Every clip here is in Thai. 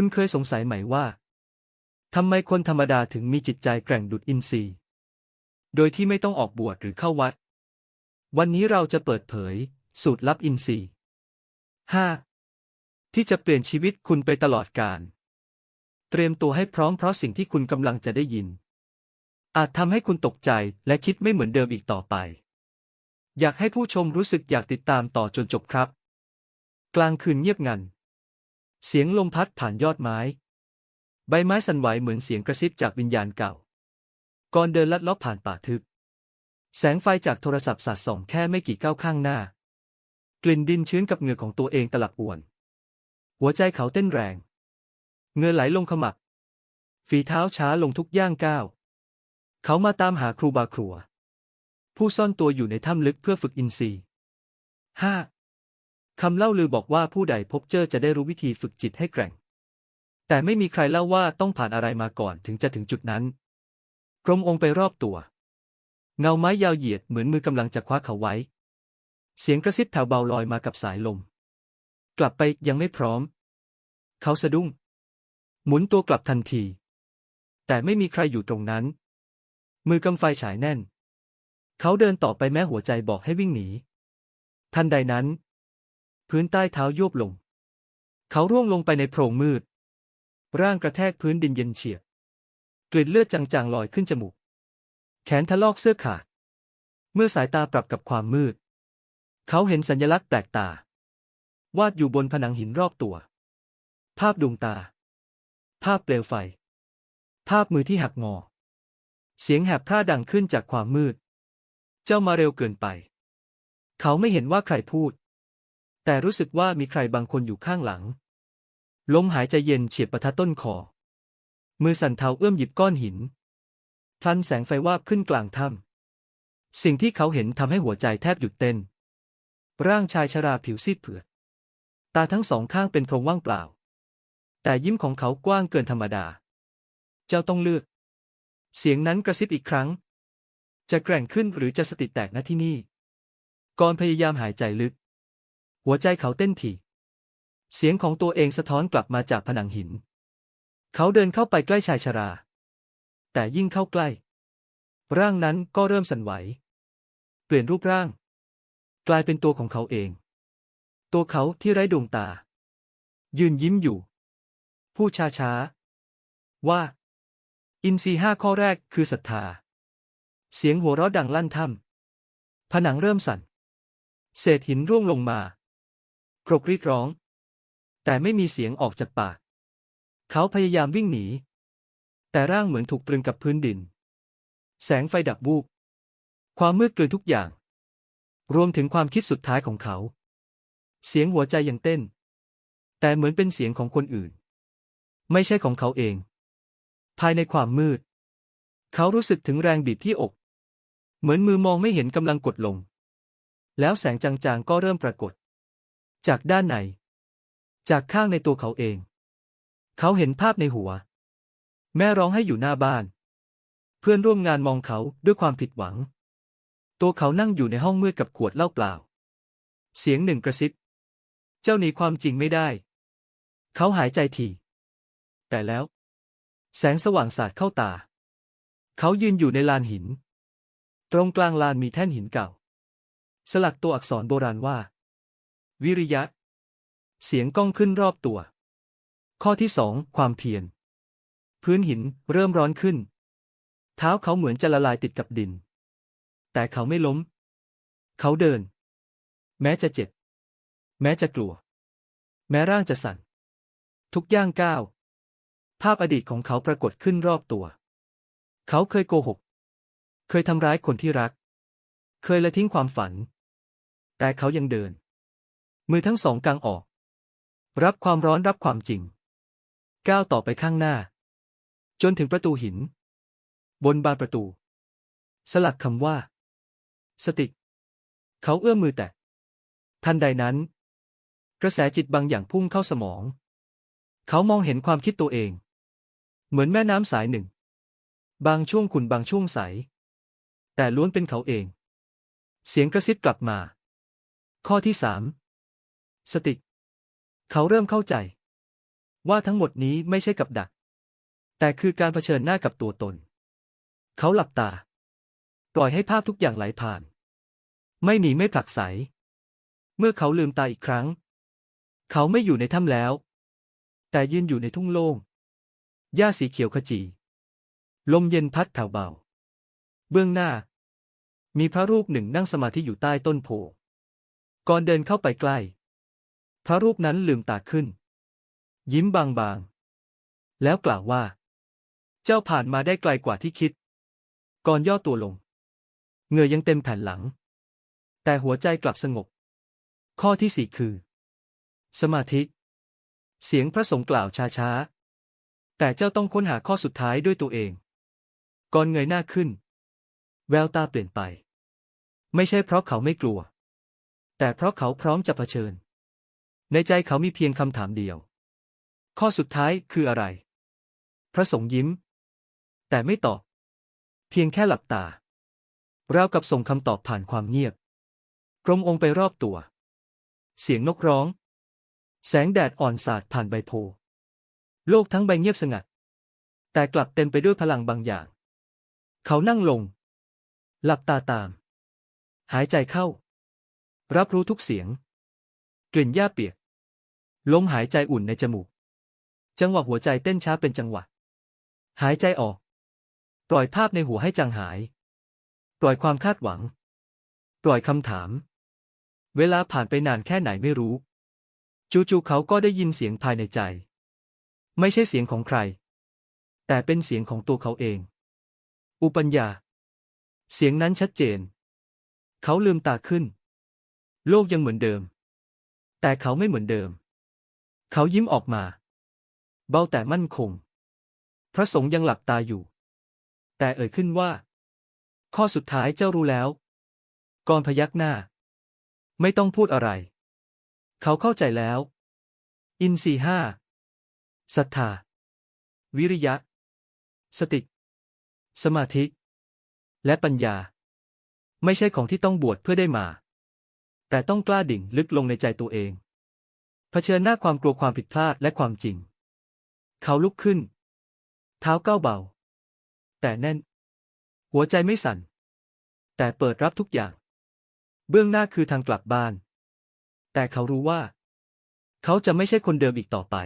คุณเคยสงสัยไหมว่าทำไมคนธรรมดาถึงมีจิตใจแกร่งดุจอินทรีย์ โดยที่ไม่ต้องออกบวชหรือเข้าวัด วันนี้เราจะเปิดเผย สูตรลับอินทรีย์ 5. ที่จะเปลี่ยนชีวิตคุณไปตลอดกาล เตรียมตัวให้พร้อมเพราะสิ่งที่คุณกำลังจะได้ยิน อาจทำให้คุณตกใจและคิดไม่เหมือนเดิมอีกต่อไป อยากให้ผู้ชมรู้สึกอยากติดตามต่อจนจบครับ กลางคืนเงียบงัน เสียงลมพัดผ่านยอดไม้ ใบไม้สั่นไหวเหมือนเสียงกระซิบจากวิญญาณเก่า ก่อนเดินลัดเลาะผ่านป่าทึบ แสงไฟจากโทรศัพท์สาดส่องแค่ไม่กี่ก้าวข้างหน้า กลิ่นดินชื้นกับเหงื่อของตัวเองตลับอวน หัวใจเขาเต้นแรงเหงื่อไหลลงขมับ ฝีเท้าช้าลงทุกย่างก้าว เขามาตามหาครูบาครัว ผู้ซ่อนตัวอยู่ในถ้ำลึกเพื่อฝึกอินทรีย์ห้า คำเล่าลือบอกว่าผู้ใดพบเจอจะได้รู้วิธีฝึกจิตให้แกร่ง แต่ไม่มีใครเล่าว่าต้องผ่านอะไรมาก่อนถึงจะถึงจุดนั้น กรมองค์ไปรอบตัว เงาไม้ยาวเหยียดเหมือนมือกำลังจะคว้าเขาไว้ เสียงกระซิบแถวเบาลอยมากับสายลม กลับไปยังไม่พร้อม เขาสะดุ้ง หมุนตัวกลับทันที แต่ไม่มีใครอยู่ตรงนั้น มือกำไฟฉายแน่น เขาเดินต่อไปแม้หัวใจบอกให้วิ่งหนี ทันใดนั้น พื้นใต้เท้าโยบลง เขาร่วงลงไปในโพรงมืด ร่างกระแทกพื้นดินเย็นเฉียบกลิ่นเลือดจางๆลอยขึ้นจมูก แขนทะลอกเสื้อขาด เมื่อสายตาปรับกับความมืด เขาเห็นสัญลักษณ์แปลกตา วาดอยู่บนผนังหินรอบตัว ภาพดวงตา ภาพเปลวไฟ ภาพมือที่หักงอ เสียงแหบพร่าดังขึ้นจากความมืด เจ้ามาเร็วเกินไป เขาไม่เห็นว่าใครพูด แต่รู้สึกว่ามีใครบางคนอยู่ข้างหลัง ลมหายใจเย็นเฉียบประทัดต้นคอ มือสั่นเทาเอื้อมหยิบก้อนหินพลันแสงไฟวาบขึ้นกลางถ้ำสิ่งที่เขาเห็นทำให้หัวใจแทบหยุดเต้น ร่างชายชราผิวซีดเผือด ตาทั้งสองข้างเป็นโพรงว่างเปล่า แต่ยิ้มของเขากว้างเกินธรรมดา เจ้าต้องเลือก เสียงนั้นกระซิบอีกครั้ง จะแกร่งขึ้นหรือจะสติแตกณที่นี่ ก่อนพยายามหายใจลึก หัวใจเขาเต้นถี่ เสียงของตัวเองสะท้อนกลับมาจากผนังหิน เขาเดินเข้าไปใกล้ชายชรา แต่ยิ่งเข้าใกล้ ร่างนั้นก็เริ่มสั่นไหว เปลี่ยนรูปร่าง กลายเป็นตัวของเขาเอง ตัวเขาที่ไร้ดวงตา ยืนยิ้มอยู่พูดช้าๆว่า อินทรีห้าข้อแรกคือศรัทธา เสียงหัวเราะดังลั่นถ้ำผนังเริ่มสั่น เศษหินร่วงลงมา กรกรีดร้อง แต่ไม่มีเสียงออกจากปาก เขาพยายามวิ่งหนี แต่ร่างเหมือนถูกตรึงกับพื้นดิน แสงไฟดับวูบ ความมืดกลืนทุกอย่าง รวมถึงความคิดสุดท้ายของเขา เสียงหัวใจยังเต้น แต่เหมือนเป็นเสียงของคนอื่น ไม่ใช่ของเขาเอง ภายในความมืด เขารู้สึกถึงแรงบีบที่อก เหมือนมือมองไม่เห็นกำลังกดลงแล้วแสงจางๆ ก็เริ่มปรากฏ จากด้านในจากข้างในตัวเขาเอง เขาเห็นภาพในหัว แม่ร้องให้อยู่หน้าบ้าน เพื่อนร่วมงานมองเขาด้วยความผิดหวัง ตัวเขานั่งอยู่ในห้องมืดกับขวดเหล้าเปล่า เสียงหนึ่งกระซิบ เจ้าหนีความจริงไม่ได้ เขาหายใจถี่แต่แล้ว แสงสว่างสาดเข้าตา เขายืนอยู่ในลานหิน ตรงกลางลานมีแท่นหินเก่า สลักตัวอักษรโบราณว่า วิริยะ เสียงก้องขึ้นรอบตัว ข้อที่สองความเพียร พื้นหินเริ่มร้อนขึ้น เท้าเขาเหมือนจะละลายติดกับดิน แต่เขาไม่ล้ม เขาเดิน แม้จะเจ็บ แม้จะกลัว แม้ร่างจะสั่น ทุกย่างก้าว ภาพอดีตของเขาปรากฏขึ้นรอบตัว เขาเคยโกหก เคยทำร้ายคนที่รัก เคยละทิ้งความฝัน แต่เขายังเดิน มือทั้งสองกางออก รับความร้อนรับความจริง ก้าวต่อไปข้างหน้า จนถึงประตูหิน บนบานประตู สลักคำว่า สติ เขาเอื้อมมือแตะทันใดนั้น กระแสจิตบางอย่างพุ่งเข้าสมอง เขามองเห็นความคิดตัวเอง เหมือนแม่น้ำสายหนึ่ง บางช่วงขุ่นบางช่วงใส แต่ล้วนเป็นเขาเอง เสียงกระซิบกลับมา ข้อที่สาม สติเขาเริ่มเข้าใจ ว่าทั้งหมดนี้ไม่ใช่กับดัก แต่คือการเผชิญหน้ากับตัวตน เขาหลับตา ปล่อยให้ภาพทุกอย่างไหลผ่าน ไม่หนีไม่ผลักไส เมื่อเขาลืมตาอีกครั้ง เขาไม่อยู่ในถ้ำแล้ว แต่ยืนอยู่ในทุ่งโล่งหญ้าสีเขียวขจี ลมเย็นพัดแผ่วเบา เบื้องหน้า มีพระรูปหนึ่งนั่งสมาธิอยู่ใต้ต้นโพก่อนเดินเข้าไปใกล้ พระรูปนั้นลืมตาขึ้น ยิ้มบางๆ แล้วกล่าวว่า เจ้าผ่านมาได้ไกลกว่าที่คิด ก่อนย่อตัวลง เหงื่อยังเต็มแผ่นหลัง แต่หัวใจกลับสงบ ข้อที่สี่คือ สมาธิ เสียงพระสงฆ์กล่าวช้าๆ แต่เจ้าต้องค้นหาข้อสุดท้ายด้วยตัวเอง ก่อนเงยหน้าขึ้น แววตาเปลี่ยนไป ไม่ใช่เพราะเขาไม่กลัว แต่เพราะเขาพร้อมจะเผชิญ ในใจเขามีเพียงคำถามเดียว ข้อสุดท้ายคืออะไร พระสงฆ์ยิ้ม แต่ไม่ตอบ เพียงแค่หลับตา ราวกับส่งคำตอบผ่านความเงียบ กรมองค์ไปรอบตัว เสียงนกร้อง แสงแดดอ่อนสาดผ่านใบโพ โลกทั้งใบเงียบสงัด แต่กลับเต็มไปด้วยพลังบางอย่าง เขานั่งลง หลับตาตาม หายใจเข้า รับรู้ทุกเสียง กลิ่นหญ้าเปียก ลมหายใจอุ่นในจมูก จังหวะหัวใจเต้นช้าเป็นจังหวะ หายใจออก ปล่อยภาพในหัวให้จางหาย ปล่อยความคาดหวัง ปล่อยคำถาม เวลาผ่านไปนานแค่ไหนไม่รู้ จู่ๆเขาก็ได้ยินเสียงภายในใจ ไม่ใช่เสียงของใคร แต่เป็นเสียงของตัวเขาเอง อุปัญญา เสียงนั้นชัดเจน เขาลืมตาขึ้น โลกยังเหมือนเดิม แต่เขาไม่เหมือนเดิม เขายิ้มออกมา เบาแต่มั่นคง พระสงฆ์ยังหลับตาอยู่ แต่เอ่ยขึ้นว่า ข้อสุดท้ายเจ้ารู้แล้วก่อนพยักหน้า ไม่ต้องพูดอะไร เขาเข้าใจแล้ว อินทรีห้าศรัทธา วิริยะ สติ สมาธิ และปัญญา ไม่ใช่ของที่ต้องบวชเพื่อได้มา แต่ต้องกล้าดิ่งลึกลงในใจตัวเอง เผชิญหน้าความกลัวความผิดพลาดและความจริง เขาลุกขึ้น เท้าก้าวเบา แต่แน่น หัวใจไม่สั่น แต่เปิดรับทุกอย่าง เบื้องหน้าคือทางกลับบ้าน แต่เขารู้ว่า เขาจะไม่ใช่คนเดิมอีกต่อไป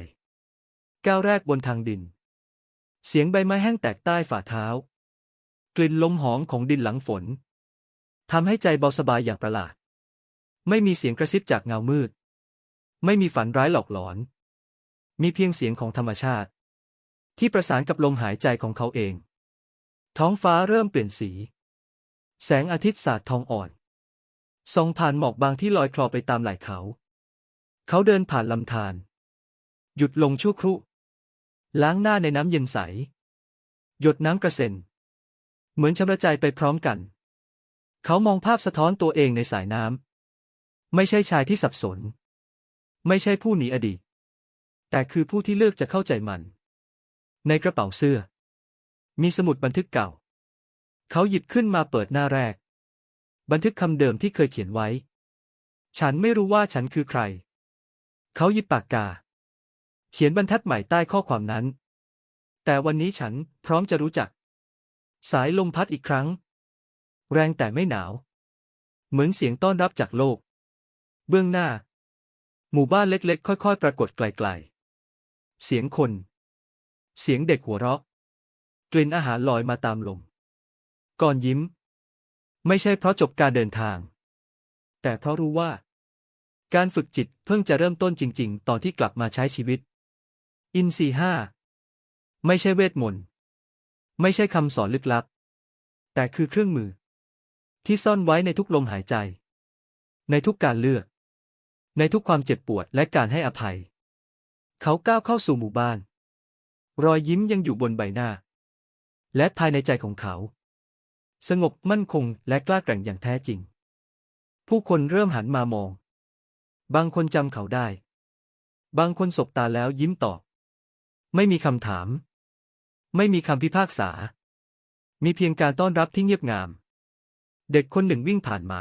ก้าวแรกบนทางดิน เสียงใบไม้แห้งแตกใต้ฝ่าเท้า กลิ่นลมหอมของดินหลังฝนทำให้ใจเบาสบายอย่างประหลาด ไม่มีเสียงกระซิบจากเงามืด ไม่มีฝันร้ายหลอกหลอน มีเพียงเสียงของธรรมชาติ ที่ประสานกับลมหายใจของเขาเอง ท้องฟ้าเริ่มเปลี่ยนสี แสงอาทิตย์สาดทองอ่อนส่องผ่านหมอกบางที่ลอยคลอไปตามไหล่เขา เขาเดินผ่านลำธารหยุดลงชั่วครู่ล้างหน้าในน้ำเย็นใส หยดน้ำกระเซ็น เหมือนชำระใจไปพร้อมกัน เขามองภาพสะท้อนตัวเองในสายน้ำ ไม่ใช่ชายที่สับสน ไม่ใช่ผู้หนีอดีต แต่คือผู้ที่เลือกจะเข้าใจมัน ในกระเป๋าเสื้อ มีสมุดบันทึกเก่า เขาหยิบขึ้นมาเปิดหน้าแรก บันทึกคำเดิมที่เคยเขียนไว้ ฉันไม่รู้ว่าฉันคือใคร เขาหยิบปากกา เขียนบรรทัดใหม่ใต้ข้อความนั้น แต่วันนี้ฉันพร้อมจะรู้จัก สายลมพัดอีกครั้ง แรงแต่ไม่หนาว เหมือนเสียงต้อนรับจากโลก เบื้องหน้า หมู่บ้านเล็กๆ ค่อยๆ ปรากฏไกลๆ เสียงคน เสียงเด็กหัวเราะ กลิ่นอาหารลอยมาตามลม ก่อนยิ้ม ไม่ใช่เพราะจบการเดินทาง แต่เพราะรู้ว่า การฝึกจิตเพิ่งจะเริ่มต้นจริง ๆ ตอนที่กลับมาใช้ชีวิต อินทรีห้าไม่ใช่เวทมนต์ ไม่ใช่คำสอนลึกลับ แต่คือเครื่องมือ ที่ซ่อนไว้ในทุกลมหายใจ ในทุกการเลือก ในทุกความเจ็บปวดและการให้อภัย เขาก้าวเข้าสู่หมู่บ้าน รอยยิ้มยังอยู่บนใบหน้า และภายในใจของเขา สงบมั่นคงและกล้าแกร่งอย่างแท้จริง ผู้คนเริ่มหันมามอง บางคนจำเขาได้ บางคนสบตาแล้วยิ้มตอบ ไม่มีคำถาม ไม่มีคำพิพากษา มีเพียงการต้อนรับที่เงียบงาม เด็กคนหนึ่งวิ่งผ่านมา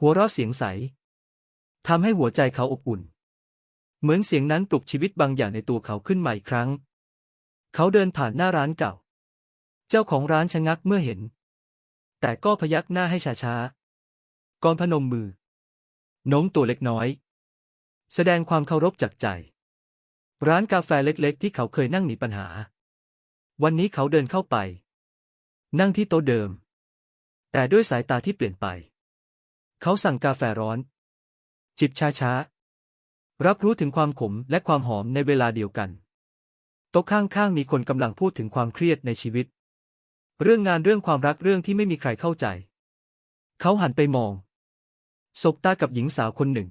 หัวเราะเสียงใส ทำให้หัวใจเขาอบอุ่น เหมือนเสียงนั้นปลุกชีวิตบางอย่างในตัวเขาขึ้นมาอีกครั้ง เขาเดินผ่านหน้าร้านเก่า เจ้าของร้านชะงักเมื่อเห็น แต่ก็พยักหน้าให้ช้าๆก่อนพนมมือโน้มตัวเล็กน้อย แสดงความเคารพจากใจ ร้านกาแฟเล็กๆ ที่เขาเคยนั่งหนีปัญหา วันนี้เขาเดินเข้าไป นั่งที่โต๊ะเดิม แต่ด้วยสายตาที่เปลี่ยนไป เขาสั่งกาแฟร้อน จิบช้าๆรับรู้ถึงความขมและความหอมในเวลาเดียวกัน โต๊ะข้างๆมีคนกำลังพูดถึงความเครียดในชีวิต เรื่องงานเรื่องความรักเรื่องที่ไม่มีใครเข้าใจ เขาหันไปมอง สบตากับหญิงสาวคนหนึ่ง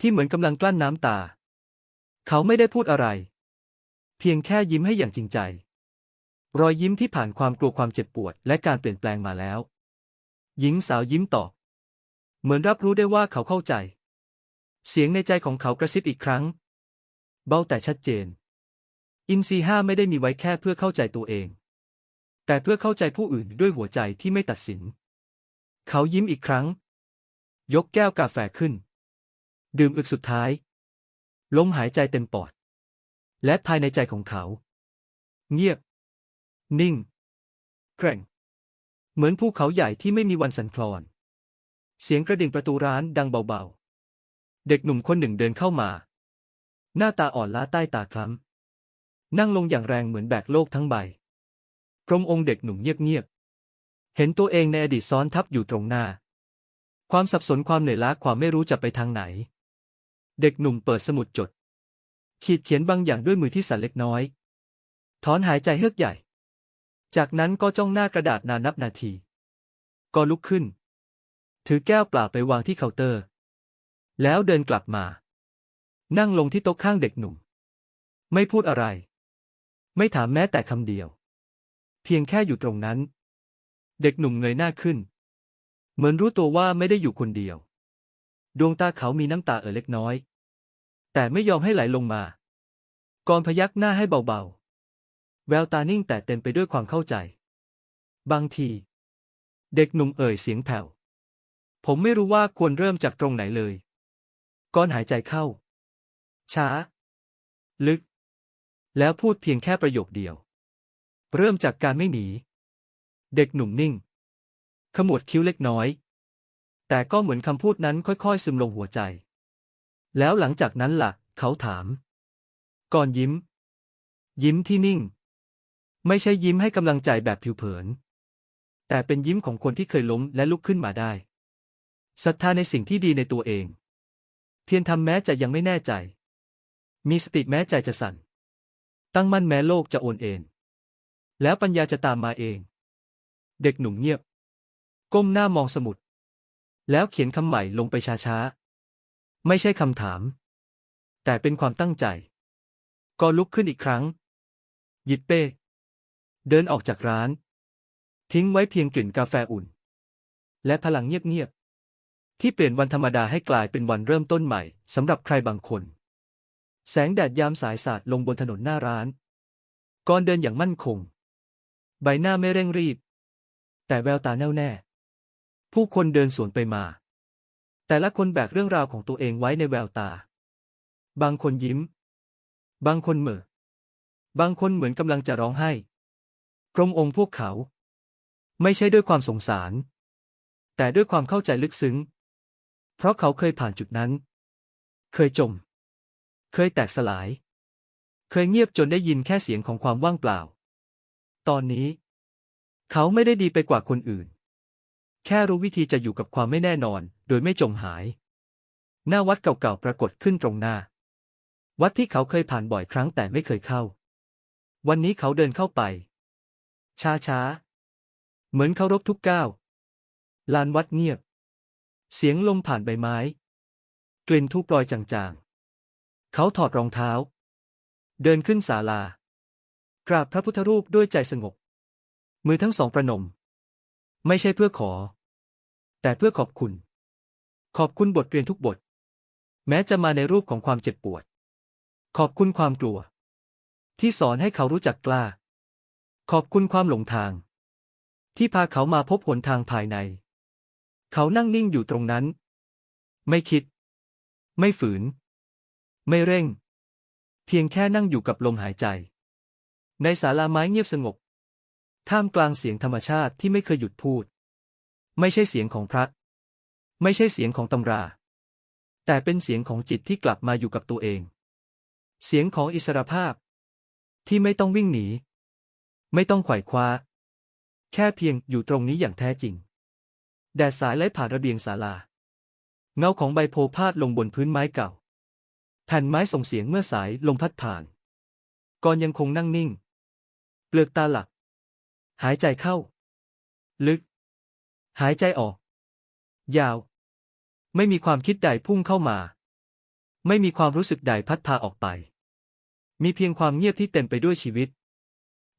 ที่เหมือนกำลังกลั้นน้ำตา เขาไม่ได้พูดอะไร เพียงแค่ยิ้มให้อย่างจริงใจ รอยยิ้มที่ผ่านความกลัวความเจ็บปวด และการเปลี่ยนแปลงมาแล้ว หญิงสาวยิ้มตอบเหมือนรับรู้ได้ว่าเขาเข้าใจ เสียงในใจของเขากระซิบอีกครั้ง เบาแต่ชัดเจน อินซีห้าไม่ได้มีไว้แค่เพื่อเข้าใจตัวเอง แต่เพื่อเข้าใจผู้อื่นด้วยหัวใจที่ไม่ตัดสิน เขายิ้มอีกครั้ง ยกแก้วกาแฟขึ้น ดื่มอึกสุดท้าย ลมหายใจเต็มปอด และภายในใจของเขา เงียบ นิ่งแกร่ง เหมือนภูเขาใหญ่ที่ไม่มีวันสั่นคลอน เสียงกระดิ่งประตูร้านดังเบาๆ เด็กหนุ่มคนหนึ่งเดินเข้ามา หน้าตาอ่อนล้าใต้ตาคล้ำนั่งลงอย่างแรงเหมือนแบกโลกทั้งใบกรมองค์เด็กหนุ่มเงียบๆเห็นตัวเองในอดีตซ้อนทับอยู่ตรงหน้า ความสับสนความเหนื่อยล้าความไม่รู้จะไปทางไหน เด็กหนุ่มเปิดสมุดจด ขีดเขียนบางอย่างด้วยมือที่สั่นเล็กน้อย ถอนหายใจเฮือกใหญ่ จากนั้นก็จ้องหน้ากระดาษนานนับนาที ก็ลุกขึ้น ถือแก้วเปล่าไปวางที่เคาน์เตอร์ แล้วเดินกลับมา นั่งลงที่โต๊ะข้างเด็กหนุ่ม ไม่พูดอะไร ไม่ถามแม้แต่คำเดียว เพียงแค่อยู่ตรงนั้น เด็กหนุ่มเงยหน้าขึ้น เหมือนรู้ตัวว่าไม่ได้อยู่คนเดียว ดวงตาเขามีน้ำตาเอ่อเล็กน้อย แต่ไม่ยอมให้ไหลลงมา กอนพยักหน้าให้เบาๆ แววตานิ่งแต่เต็มไปด้วยความเข้าใจ บางที เด็กหนุ่มเอ่ยเสียงแผ่วผมไม่รู้ว่าควรเริ่มจากตรงไหนเลย ก่อนหายใจเข้า ช้า ลึก แล้วพูดเพียงแค่ประโยคเดียว เริ่มจากการไม่หนี เด็กหนุ่มนิ่ง ขมวดคิ้วเล็กน้อย แต่ก็เหมือนคำพูดนั้นค่อยๆ ซึมลงหัวใจ แล้วหลังจากนั้นล่ะ เขาถาม ก่อนยิ้ม ยิ้มที่นิ่ง ไม่ใช่ยิ้มให้กำลังใจแบบผิวเผิน แต่เป็นยิ้มของคนที่เคยล้มและลุกขึ้นมาได้ศรัทธาในสิ่งที่ดีในตัวเอง เพียรทำแม้จะยังไม่แน่ใจ มีสติแม้ใจจะสั่น ตั้งมั่นแม้โลกจะโอนเอ็นแล้วปัญญาจะตามมาเอง เด็กหนุ่มเงียบ ก้มหน้ามองสมุด แล้วเขียนคำใหม่ลงไปช้าๆ ไม่ใช่คำถาม แต่เป็นความตั้งใจ ก็ลุกขึ้นอีกครั้ง หยิบเป้ เดินออกจากร้าน ทิ้งไว้เพียงกลิ่นกาแฟอุ่น และพลังเงียบๆ ที่เปลี่ยนวันธรรมดาให้กลายเป็นวันเริ่มต้นใหม่สำหรับใครบางคน แสงแดดยามสายสาดลงบนถนนหน้าร้าน ก่อนเดินอย่างมั่นคง ใบหน้าไม่เร่งรีบ แต่แววตาแน่วแน่ ผู้คนเดินสวนไปมา แต่ละคนแบกเรื่องราวของตัวเองไว้ในแววตา บางคนยิ้ม บางคนเหม่อบางคนเหมือนกำลังจะร้องไห้ กรมองค์พวกเขา ไม่ใช่ด้วยความสงสาร แต่ด้วยความเข้าใจลึกซึ้ง เพราะเขาเคยผ่านจุดนั้น เคยจม เคยแตกสลาย เคยเงียบจนได้ยินแค่เสียงของความว่างเปล่า ตอนนี้ เขาไม่ได้ดีไปกว่าคนอื่น แค่รู้วิธีจะอยู่กับความไม่แน่นอน โดยไม่จมหาย หน้าวัดเก่าๆปรากฏขึ้นตรงหน้า วัดที่เขาเคยผ่านบ่อยครั้งแต่ไม่เคยเข้า วันนี้เขาเดินเข้าไป ช้าๆ เหมือนเคารพทุกก้าวลานวัดเงียบ เสียงลมผ่านใบไม้ กลิ่นทูบลอยจางๆ เขาถอดรองเท้า เดินขึ้นศาลา กราบพระพุทธรูปด้วยใจสงบ มือทั้งสองประนม ไม่ใช่เพื่อขอ แต่เพื่อขอบคุณ ขอบคุณบทเรียนทุกบท แม้จะมาในรูปของความเจ็บปวด ขอบคุณความกลัว ที่สอนให้เขารู้จักกล้า ขอบคุณความหลงทาง ที่พาเขามาพบหนทางภายใน เขานั่งนิ่งอยู่ตรงนั้น ไม่คิด ไม่ฝืน ไม่เร่ง เพียงแค่นั่งอยู่กับลมหายใจ ในศาลาไม้เงียบสงบ ท่ามกลางเสียงธรรมชาติที่ไม่เคยหยุดพูด ไม่ใช่เสียงของพระ ไม่ใช่เสียงของตำรา แต่เป็นเสียงของจิตที่กลับมาอยู่กับตัวเอง เสียงของอิสรภาพ ที่ไม่ต้องวิ่งหนี ไม่ต้องไขว่คว้า แค่เพียงอยู่ตรงนี้อย่างแท้จริง แดดสายไล่ผ่านระเบียงศาลา เงาของใบโพพาดลงบนพื้นไม้เก่า แผ่นไม้ส่งเสียงเมื่อสายลมพัดผ่าน ก่อนยังคงนั่งนิ่ง เปลือกตาหลักหายใจเข้า ลึก หายใจออก ยาว ไม่มีความคิดใดพุ่งเข้ามา ไม่มีความรู้สึกใดพัดพาออกไป มีเพียงความเงียบที่เต็มไปด้วยชีวิต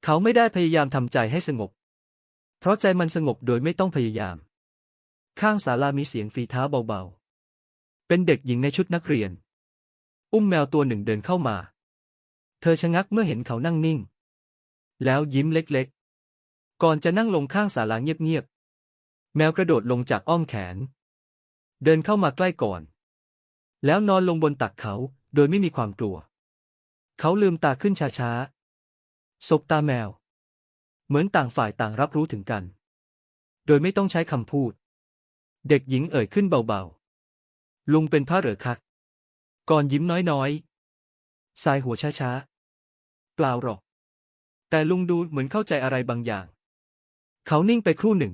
เขาไม่ได้พยายามทำใจให้สงบ เพราะใจมันสงบโดยไม่ต้องพยายาม ข้างศาลามีเสียงฝีเท้าเบาๆ เป็นเด็กหญิงในชุดนักเรียน อุ้มแมวตัวหนึ่งเดินเข้ามา เธอชะงักเมื่อเห็นเขานั่งนิ่ง แล้วยิ้มเล็กๆ ก่อนจะนั่งลงข้างศาลาเงียบๆ แมวกระโดดลงจากอ้อมแขน เดินเข้ามาใกล้ก่อน แล้วนอนลงบนตักเขาโดยไม่มีความกลัว เขาลืมตาขึ้นช้าๆ สบตาแมว เหมือนต่างฝ่ายต่างรับรู้ถึงกัน โดยไม่ต้องใช้คำพูด เด็กหญิงเอ่ยขึ้นเบาๆ ลุงเป็นพระเหรอคะก่อนยิ้มน้อยๆ สายหัวช้าๆ เปล่าหรอก แต่ลุงดูเหมือนเข้าใจอะไรบางอย่าง เขานิ่งไปครู่หนึ่ง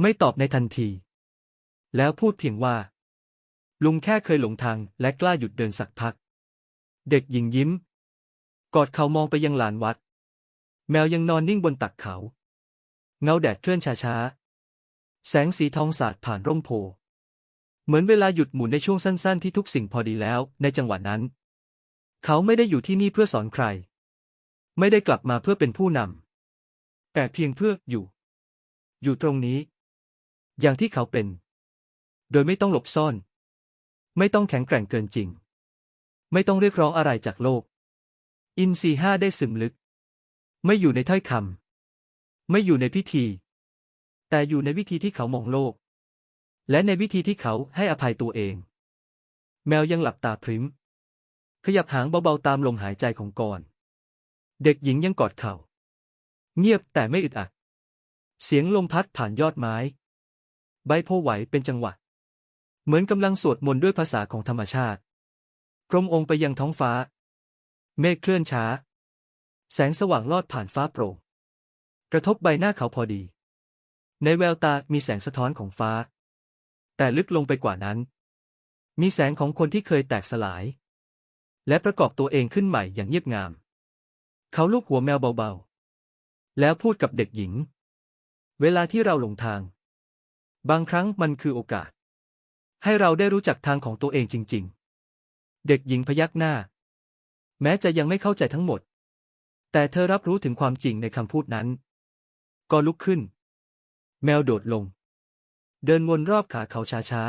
ไม่ตอบในทันที แล้วพูดเพียงว่า ลุงแค่เคยหลงทางและกล้าหยุดเดินสักพัก เด็กหญิงยิ้ม กอดเขามองไปยังลานวัด แมวยังนอนนิ่งบนตักเขา เงาแดดเคลื่อนช้าๆ แสงสีทองสาดผ่านร่มโพล์เหมือนเวลาหยุดหมุนในช่วงสั้นๆ ที่ทุกสิ่งพอดีแล้ว ในจังหวะนั้น เขาไม่ได้อยู่ที่นี่เพื่อสอนใคร ไม่ได้กลับมาเพื่อเป็นผู้นำ แต่เพียงเพื่ออยู่ อยู่ตรงนี้ อย่างที่เขาเป็น โดยไม่ต้องหลบซ่อน ไม่ต้องแข็งแกร่งเกินจริง ไม่ต้องเรียกร้องอะไรจากโลก อินซีห้าได้ซึมลึก ไม่อยู่ในถ้อยคำไม่อยู่ในพิธี แต่อยู่ในวิธีที่เขามองโลก และในวิธีที่เขาให้อภัยตัวเอง แมวยังหลับตาพริมขยับหางเบาๆตามลมหายใจของกอนเด็กหญิงยังกอดเขา่า เงียบแต่ไม่อึดอัด เสียงลมพัดผ่านยอดไม้ ใบโพไหวเป็นจังหวะ เหมือนกำลังสวดมนต์ด้วยภาษาของธรรมชาติพรมองค์ไปยังท้องฟ้า เมฆเคลื่อนช้า แสงสว่างลอดผ่านฟ้าโปร่ง กระทบใบหน้าเขาพอดี ในแววตามีแสงสะท้อนของฟ้า แต่ลึกลงไปกว่านั้น มีแสงของคนที่เคยแตกสลาย และประกอบตัวเองขึ้นใหม่อย่างเงียบงาม เขาลูกหัวแมวเบาๆ แล้วพูดกับเด็กหญิง เวลาที่เราหลงทาง บางครั้งมันคือโอกาส ให้เราได้รู้จักทางของตัวเองจริง ๆ เด็กหญิงพยักหน้า แม้จะยังไม่เข้าใจทั้งหมด แต่เธอรับรู้ถึงความจริงในคำพูดนั้น ก็ลุกขึ้น แมวโดดลง เดินวนรอบขาเขาช้า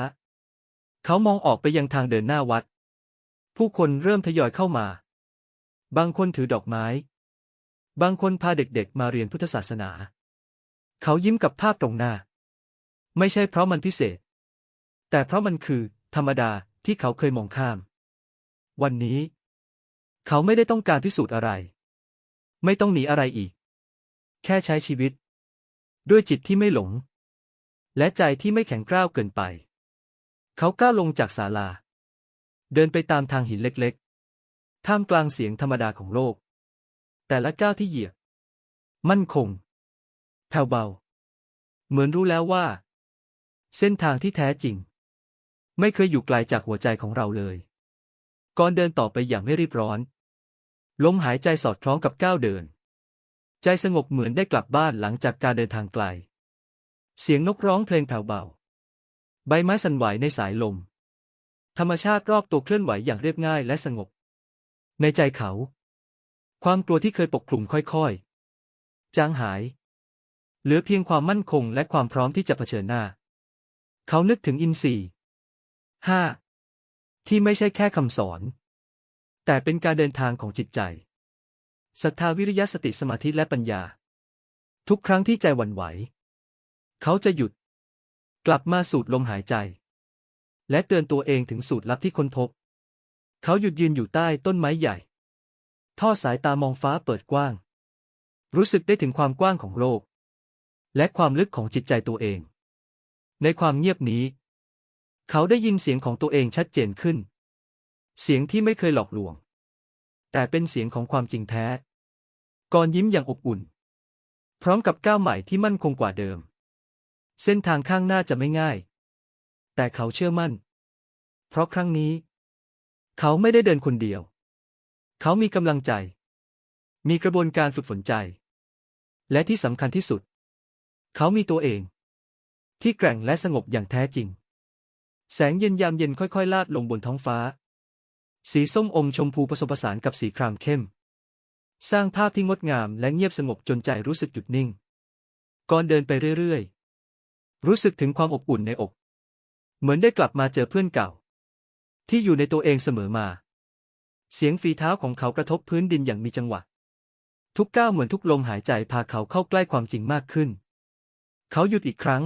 ๆ เขามองออกไปยังทางเดินหน้าวัด ผู้คนเริ่มทยอยเข้ามา บางคนถือดอกไม้ บางคนพาเด็กๆ มาเรียนพุทธศาสนา เขายิ้มกับภาพตรงหน้า ไม่ใช่เพราะมันพิเศษ แต่เพราะมันคือ ธรรมดาที่เขาเคยมองข้าม วันนี้ เขาไม่ได้ต้องการพิสูจน์อะไร ไม่ต้องหนีอะไรอีก แค่ใช้ชีวิต ด้วยจิตที่ไม่หลง และใจที่ไม่แข็งกร้าวเกินไป เขาก้าวลงจากศาลา เดินไปตามทางหินเล็กๆ ท่ามกลางเสียงธรรมดาของโลก แต่ละก้าวที่เหยียบ มั่นคงแผ่วเบา เหมือนรู้แล้วว่า เส้นทางที่แท้จริง ไม่เคยอยู่ไกลจากหัวใจของเราเลย ก่อนเดินต่อไปอย่างไม่รีบร้อน ลมหายใจสอดคล้องกับก้าวเดิน ใจสงบเหมือนได้กลับบ้านหลังจากการเดินทางไกล เสียงนกร้องเพลงแผ่วเบา ใบไม้สั่นไหวในสายลม ธรรมชาติรอบตัวเคลื่อนไหวอย่างเรียบง่ายและสงบ ในใจเขา ความกลัวที่เคยปกคลุมค่อยๆ จางหาย เหลือเพียงความมั่นคงและความพร้อมที่จะเผชิญหน้า เขานึกถึงอินทรีย์ห้าที่ไม่ใช่แค่คำสอน แต่เป็นการเดินทางของจิตใจ ศรัทธาวิริยะสติสมาธิและปัญญา ทุกครั้งที่ใจหวั่นไหว เขาจะหยุด กลับมาสูดลมหายใจ และเตือนตัวเองถึงสูตรลับที่ค้นพบ เขาหยุดยืนอยู่ใต้ต้นไม้ใหญ่ ทอดสายตามองฟ้าเปิดกว้าง รู้สึกได้ถึงความกว้างของโลก และความลึกของจิตใจตัวเอง ในความเงียบนี้ เขาได้ยินเสียงของตัวเองชัดเจนขึ้น เสียงที่ไม่เคยหลอกลวงแต่เป็นเสียงของความจริงแท้ ก่อนยิ้มอย่างอบอุ่น พร้อมกับก้าวใหม่ที่มั่นคงกว่าเดิม เส้นทางข้างหน้าจะไม่ง่าย แต่เขาเชื่อมั่น เพราะครั้งนี้ เขาไม่ได้เดินคนเดียว เขามีกำลังใจ มีกระบวนการฝึกฝนใจ และที่สำคัญที่สุด เขามีตัวเอง ที่แกร่งและสงบอย่างแท้จริง แสงเย็นยามเย็นค่อยๆ ลาดลงบนท้องฟ้า สีส้มอมชมพูผสมผสานกับสีครามเข้ม สร้างภาพที่งดงามและเงียบสงบจนใจรู้สึกหยุดนิ่ง ก่อนเดินไปเรื่อยๆ รู้สึกถึงความอบอุ่นในอก เหมือนได้กลับมาเจอเพื่อนเก่า ที่อยู่ในตัวเองเสมอมา เสียงฝีเท้าของเขากระทบพื้นดินอย่างมีจังหวะ ทุกก้าวเหมือนทุกลมหายใจพาเขาเข้าใกล้ความจริงมากขึ้น เขาหยุดอีกครั้ง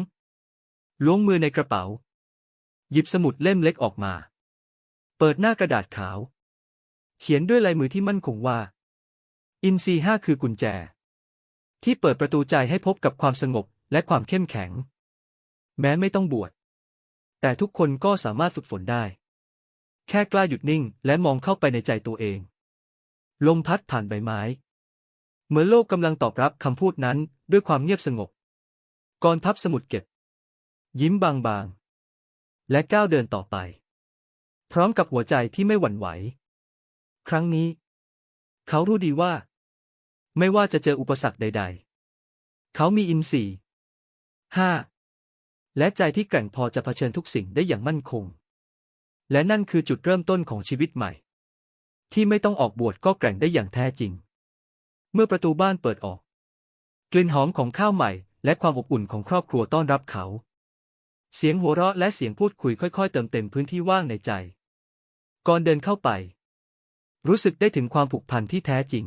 ล้วงมือในกระเป๋า หยิบสมุดเล่มเล็กออกมา เปิดหน้ากระดาษขาว เขียนด้วยลายมือที่มั่นคงว่า อินซีห้าคือกุญแจ ที่เปิดประตูใจให้พบกับความสงบและความเข้มแข็ง แม้ไม่ต้องบวช แต่ทุกคนก็สามารถฝึกฝนได้ แค่กล้าหยุดนิ่งและมองเข้าไปในใจตัวเอง ลมพัดผ่านใบไม้ เหมือนโลกกำลังตอบรับคำพูดนั้นด้วยความเงียบสงบก่อนพับสมุดเก็บ ยิ้มบางๆ และก้าวเดินต่อไป พร้อมกับหัวใจที่ไม่หวั่นไหว ครั้งนี้ เขารู้ดีว่า ไม่ว่าจะเจออุปสรรคใด ๆ เขามีอินทรีย์ห้าและใจที่แกร่งพอจะเผชิญทุกสิ่งได้อย่างมั่นคง และนั่นคือจุดเริ่มต้นของชีวิตใหม่ ที่ไม่ต้องออกบวชก็แกร่งได้อย่างแท้จริง เมื่อประตูบ้านเปิดออก กลิ่นหอมของข้าวใหม่ และความอบอุ่นของครอบครัวต้อนรับเขา เสียงหัวเราะและเสียงพูดคุยค่อย ๆ เติมเต็มพื้นที่ว่างในใจ ก่อนเดินเข้าไป รู้สึกได้ถึงความผูกพันที่แท้จริง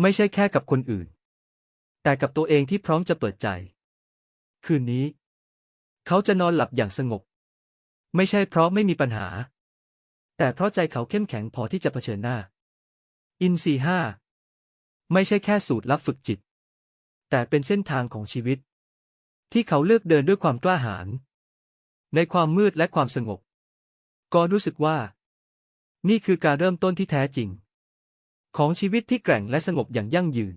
ไม่ใช่แค่กับคนอื่น แต่กับตัวเองที่พร้อมจะเปิดใจ คืนนี้ เขาจะนอนหลับอย่างสงบ ไม่ใช่เพราะไม่มีปัญหา แต่เพราะใจเขาเข้มแข็งพอที่จะเผชิญหน้า อินซีห้าไม่ใช่แค่สูตรลับฝึกจิต แต่เป็นเส้นทางของชีวิต ที่เขาเลือกเดินด้วยความกล้าหาญในความมืดและความสงบ ก็รู้สึกว่า นี่คือการเริ่มต้นที่แท้จริง ของชีวิตที่แกร่งและสงบอย่างยั่งยืน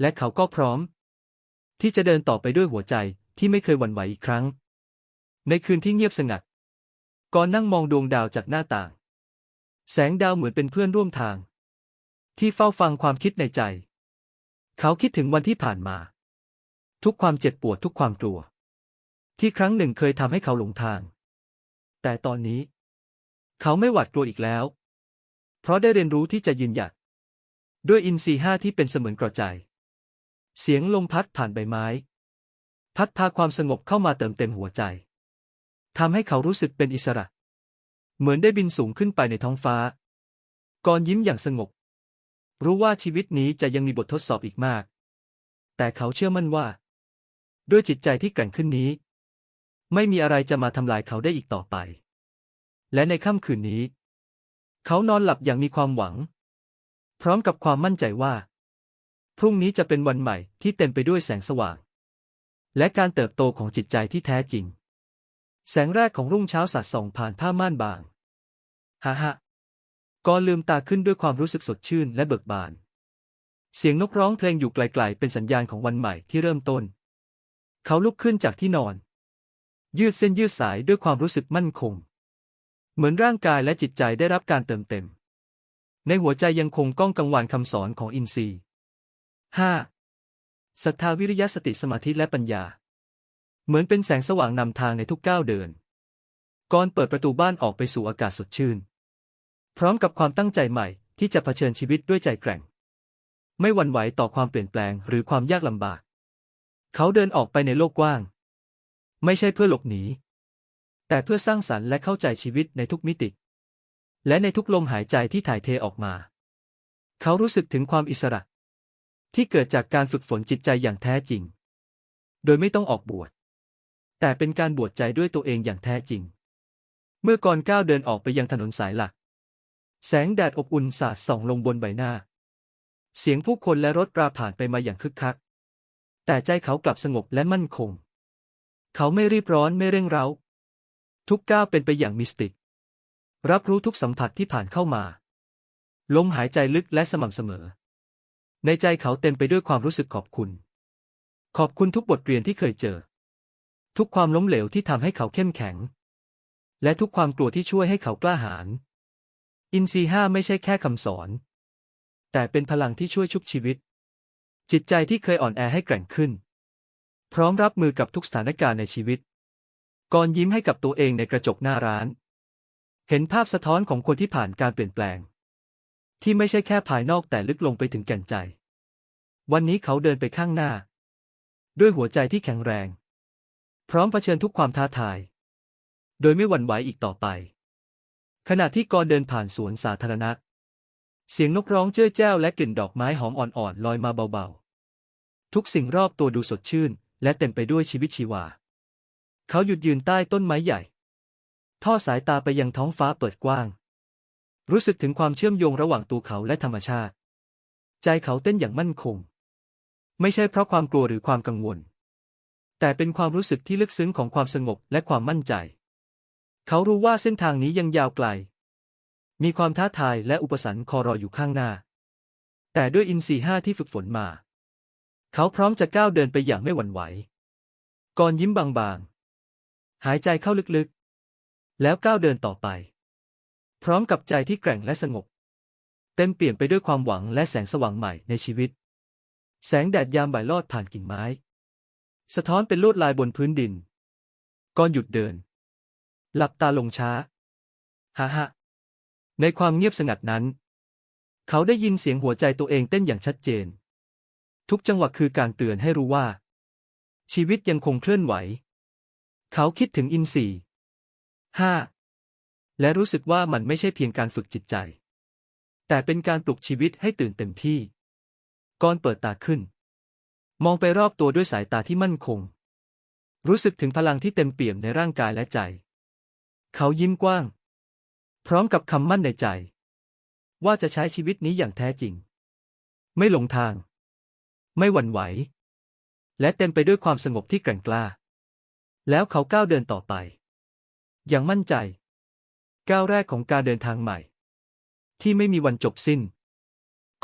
และเขาก็พร้อม ที่จะเดินต่อไปด้วยหัวใจที่ไม่เคยหวั่นไหวอีกครั้ง ในคืนที่เงียบสงัด ก่อนนั่งมองดวงดาวจากหน้าต่าง แสงดาวเหมือนเป็นเพื่อนร่วมทาง ที่เฝ้าฟังความคิดในใจ เขาคิดถึงวันที่ผ่านมา ทุกความเจ็บปวดทุกความกลัว ที่ครั้งหนึ่งเคยทำให้เขาหลงทาง แต่ตอนนี้ เขาไม่หวาดกลัวอีกแล้ว เพราะได้เรียนรู้ที่จะยืนหยัด ด้วยอินทรีห้าที่เป็นเสมือนกระจาย เสียงลมพัดผ่านใบไม้ พัดพาความสงบเข้ามาเติมเต็มหัวใจทำให้เขารู้สึกเป็นอิสระ เหมือนได้บินสูงขึ้นไปในท้องฟ้า ก่อนยิ้มอย่างสงบ รู้ว่าชีวิตนี้จะยังมีบททดสอบอีกมาก แต่เขาเชื่อมั่นว่า ด้วยจิตใจที่แกร่งขึ้นนี้ ไม่มีอะไรจะมาทำลายเขาได้อีกต่อไป และในค่ำคืนนี้ เขานอนหลับอย่างมีความหวัง พร้อมกับความมั่นใจว่า พรุ่งนี้จะเป็นวันใหม่ที่เต็มไปด้วยแสงสว่าง และการเติบโตของจิตใจที่แท้จริง แสงแรกของรุ่งเช้าสัดส่องผ่านผ้าม่านบางฮ่าฮ่าก่อนลืมตาขึ้นด้วยความรู้สึกสดชื่นและเบิกบาน เสียงนกร้องเพลงอยู่ไกลๆ เป็นสัญญาณของวันใหม่ที่เริ่มต้น เขาลุกขึ้นจากที่นอน ยืดเส้นยืดสายด้วยความรู้สึกมั่นคง เหมือนร่างกายและจิตใจได้รับการเติมเต็ม ในหัวใจยังคงก้องกังวานคำสอนของอินทรีย์ 5. ศรัทธาวิริยะสติสมาธิและปัญญา เหมือนเป็นแสงสว่างนำทางในทุกก้าวเดิน ก่อนเปิดประตูบ้านออกไปสู่อากาศสดชื่น พร้อมกับความตั้งใจใหม่ที่จะเผชิญชีวิตด้วยใจแกร่ง ไม่หวั่นไหวต่อความเปลี่ยนแปลงหรือความยากลำบาก เขาเดินออกไปในโลกกว้าง ไม่ใช่เพื่อหลบหนี แต่เพื่อสร้างสรรค์และเข้าใจชีวิตในทุกมิติ และในทุกลมหายใจที่ถ่ายเทออกมา เขารู้สึกถึงความอิสระ ที่เกิดจากการฝึกฝนจิตใจอย่างแท้จริง โดยไม่ต้องออกบวช แต่เป็นการบวชใจด้วยตัวเองอย่างแท้จริง เมื่อก่อนก้าวเดินออกไปยังถนนสายหลัก แสงแดดอบอุ่นสาดส่องลงบนใบหน้า เสียงผู้คนและรถราผ่านไปมาอย่างคึกคัก แต่ใจเขากลับสงบและมั่นคง เขาไม่รีบร้อนไม่เร่งเร้า ทุกก้าวเป็นไปอย่างมิสติก รับรู้ทุกสัมผัสที่ผ่านเข้ามา ลมหายใจลึกและสม่ำเสมอ ในใจเขาเต็มไปด้วยความรู้สึกขอบคุณ ขอบคุณทุกบทเรียนที่เคยเจอ ทุกความล้มเหลวที่ทำให้เขาเข้มแข็ง และทุกความกลัวที่ช่วยให้เขากล้าหาญอินซีห้าไม่ใช่แค่คำสอน แต่เป็นพลังที่ช่วยชุบชีวิต จิตใจที่เคยอ่อนแอให้แกร่งขึ้น พร้อมรับมือกับทุกสถานการณ์ในชีวิต ก่อนยิ้มให้กับตัวเองในกระจกหน้าร้าน เห็นภาพสะท้อนของคนที่ผ่านการเปลี่ยนแปลง ที่ไม่ใช่แค่ภายนอกแต่ลึกลงไปถึงแก่นใจ วันนี้เขาเดินไปข้างหน้า ด้วยหัวใจที่แข็งแรง พร้อมเผชิญทุกความท้าทาย โดยไม่หวั่นไหวอีกต่อไป ขณะที่กอนเดินผ่านสวนสาธารณะ เสียงนกร้องเจ้อแจ้วและกลิ่นดอกไม้หอมอ่อนๆลอยมาเบาๆ ทุกสิ่งรอบตัวดูสดชื่น และเต็มไปด้วยชีวิตชีวา เขาหยุดยืนใต้ต้นไม้ใหญ่ ทอดสายตาไปยังท้องฟ้าเปิดกว้าง รู้สึกถึงความเชื่อมโยงระหว่างตัวเขาและธรรมชาติ ใจเขาเต้นอย่างมั่นคง ไม่ใช่เพราะความกลัวหรือความกังวล แต่เป็นความรู้สึกที่ลึกซึ้งของความสงบและความมั่นใจ เขารู้ว่าเส้นทางนี้ยังยาวไกล มีความท้าทายและอุปสรรคคอรออยู่ข้างหน้า แต่ด้วยอินทรีห้าที่ฝึกฝนมา เขาพร้อมจะก้าวเดินไปอย่างไม่หวั่นไหว ก่อนยิ้มบางๆ หายใจเข้าลึกๆ แล้วก้าวเดินต่อไป พร้อมกับใจที่แกร่งและสงบ เต็มเปลี่ยนไปด้วยความหวังและแสงสว่างใหม่ในชีวิต แสงแดดยามบ่ายลอดผ่านกิ่งไม้ สะท้อนเป็นลวดลายบนพื้นดิน ก่อนหยุดเดิน หลับตาลงช้าฮ่าฮะในความเงียบสงัดนั้น เขาได้ยินเสียงหัวใจตัวเองเต้นอย่างชัดเจน ทุกจังหวะคือการเตือนให้รู้ว่า ชีวิตยังคงเคลื่อนไหว เขาคิดถึงอินทรีย์ห้าและรู้สึกว่ามันไม่ใช่เพียงการฝึกจิตใจ แต่เป็นการปลุกชีวิตให้ตื่นเต็มที่ ก่อนเปิดตาขึ้น มองไปรอบตัวด้วยสายตาที่มั่นคง รู้สึกถึงพลังที่เต็มเปี่ยมในร่างกายและใจ เขายิ้มกว้าง พร้อมกับคำมั่นในใจ ว่าจะใช้ชีวิตนี้อย่างแท้จริง ไม่หลงทาง ไม่หวั่นไหว และเต็มไปด้วยความสงบที่แกร่งกล้า แล้วเขาก้าวเดินต่อไป อย่างมั่นใจ ก้าวแรกของการเดินทางใหม่ ที่ไม่มีวันจบสิ้น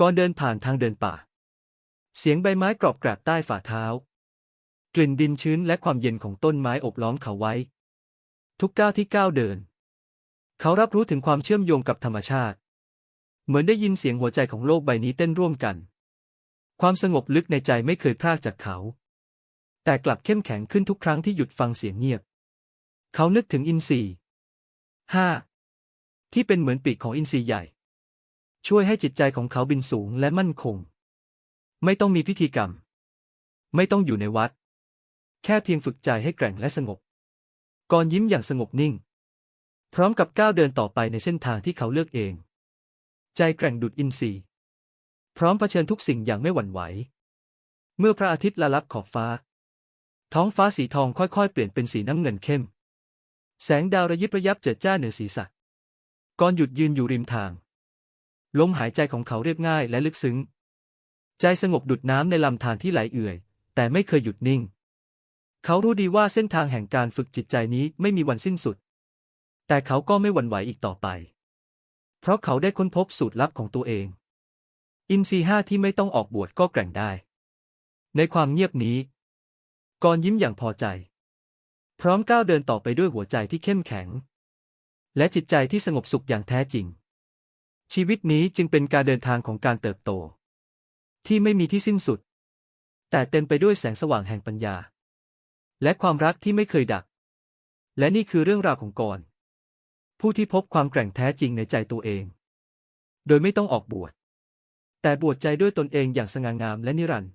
ก่อนเดินผ่านทางเดินป่า เสียงใบไม้กรอบแกรบใต้ฝ่าเท้า กลิ่นดินชื้นและความเย็นของต้นไม้อบล้อมเขาไว้ ทุกก้าวที่ก้าวเดิน เขารับรู้ถึงความเชื่อมโยงกับธรรมชาติ เหมือนได้ยินเสียงหัวใจของโลกใบนี้เต้นร่วมกัน ความสงบลึกในใจไม่เคยพรากจากเขา แต่กลับเข้มแข็งขึ้นทุกครั้งที่หยุดฟังเสียงเงียบ เขานึกถึงอินทรีย์ห้าที่เป็นเหมือนปีกของอินทรีย์ใหญ่ ช่วยให้จิตใจของเขาบินสูงและมั่นคง ไม่ต้องมีพิธีกรรม ไม่ต้องอยู่ในวัด แค่เพียงฝึกใจให้แกร่งและสงบ ก่อนยิ้มอย่างสงบนิ่ง พร้อมกับก้าวเดินต่อไปในเส้นทางที่เขาเลือกเอง ใจแกร่งดุดอินทรีย์พร้อมเผชิญทุกสิ่งอย่างไม่หวั่นไหว เมื่อพระอาทิตย์ละลับขอบฟ้า ท้องฟ้าสีทองค่อยๆ เปลี่ยนเป็นสีน้ำเงินเข้ม แสงดาวระยิบระยับเจิดจ้าเหนือศีรษะก่อนหยุดยืนอยู่ริมทาง ลมหายใจของเขาเรียบง่ายและลึกซึ้ง ใจสงบดุดน้ำในลำธารที่ไหลเอื่อย แต่ไม่เคยหยุดนิ่ง เขารู้ดีว่าเส้นทางแห่งการฝึกจิตใจนี้ไม่มีวันสิ้นสุด แต่เขาก็ไม่หวั่นไหวอีกต่อไป เพราะเขาได้ค้นพบสูตรลับของตัวเอง อินทรีห้าที่ไม่ต้องออกบวชก็แกร่งได้ ในความเงียบนี้ กอนยิ้มอย่างพอใจ พร้อมก้าวเดินต่อไปด้วยหัวใจที่เข้มแข็ง และจิตใจที่สงบสุขอย่างแท้จริง ชีวิตนี้จึงเป็นการเดินทางของการเติบโต ที่ไม่มีที่สิ้นสุด แต่เต็มไปด้วยแสงสว่างแห่งปัญญา และความรักที่ไม่เคยดับและนี่คือเรื่องราวของกรผู้ที่พบความแกร่งแท้จริงในใจตัวเอง โดยไม่ต้องออกบวชแต่บวชใจด้วยตนเองอย่างสง่างามและนิรันดร์